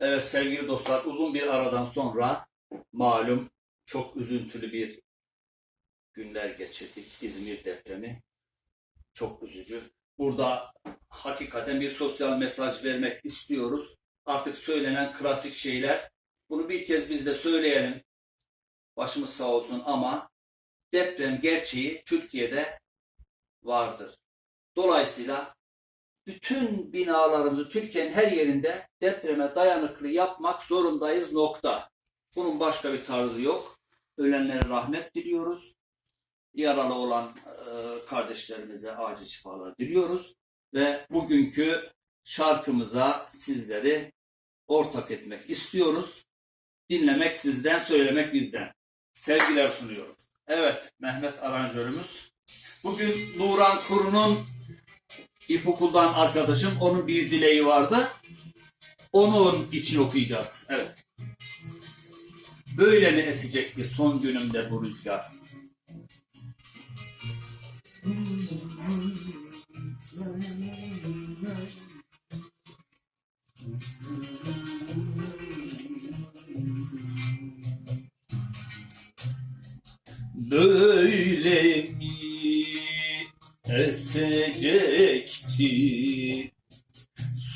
Evet sevgili dostlar uzun bir aradan sonra malum çok üzüntülü bir günler geçirdik. İzmir depremi çok üzücü. Burada hakikaten bir sosyal mesaj vermek istiyoruz. Artık söylenen klasik şeyler. Bunu bir kez biz de söyleyelim. Başımız sağ olsun ama deprem gerçeği Türkiye'de vardır. Dolayısıyla bütün binalarımızı Türkiye'nin her yerinde depreme dayanıklı yapmak zorundayız nokta. Bunun başka bir tarzı yok. Ölenlere rahmet diliyoruz. Yaralı olan e, kardeşlerimize acil şifalar diliyoruz. Ve bugünkü şarkımıza sizleri ortak etmek istiyoruz. Dinlemek sizden, söylemek bizden. Sevgiler sunuyorum. Evet, Mehmet aranjörümüz. Bugün Nuran Kuru'nun İlkokuldan arkadaşım onun bir dileği vardı. Onun için okuyacağız. Evet. Böyle mi esecek bir son günümde bu rüzgar? Böyle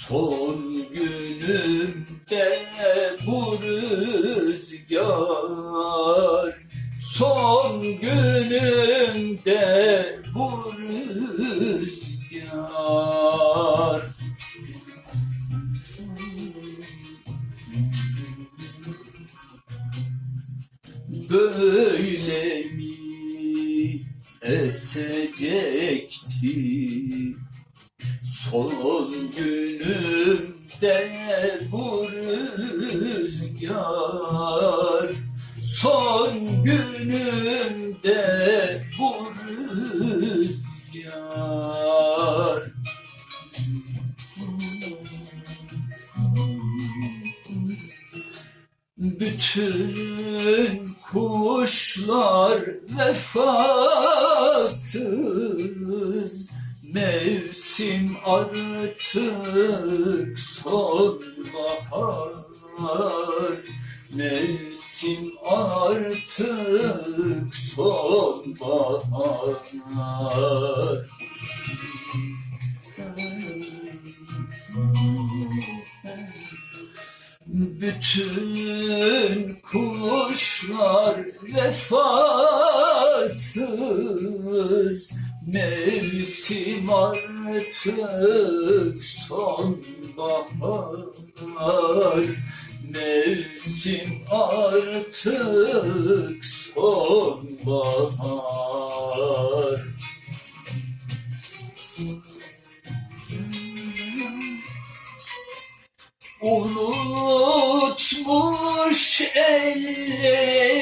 son günümde bu rüzgar son günümde bu rüzgar. Böyle mi esecekti son günümde bu rüzgar. Son günümde bu rüzgar. Bütün kuşlar vefasız. Mevsim artık sonbahar Mevsim artık sonbahar. Bütün kuşlar vefasız Mevsim artık sonbahar. Mevsim artık sonbahar. Unutmuş ellerimi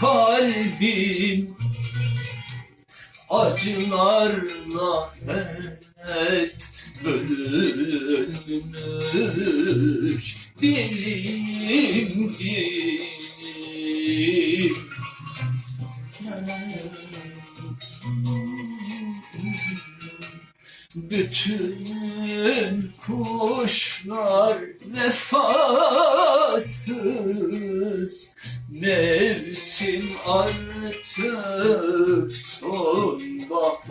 Kalbim acılarla hep bölünmüş. Dilim Bütün kuşlar vefasız artık sonbahar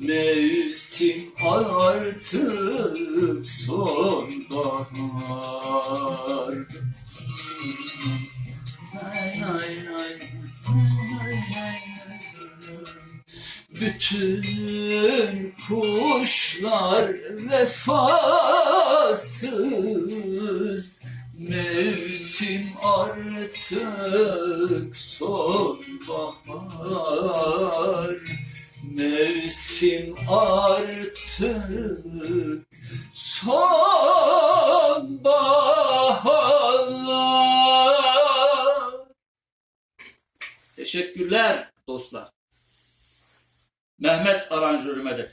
Mevsim artık sonbahar Ay, ay. Bütün kuşlar vefasız artık sonbahar Mevsim artık. Sonbahar Teşekkürler dostlar. Mehmet aranjörüme de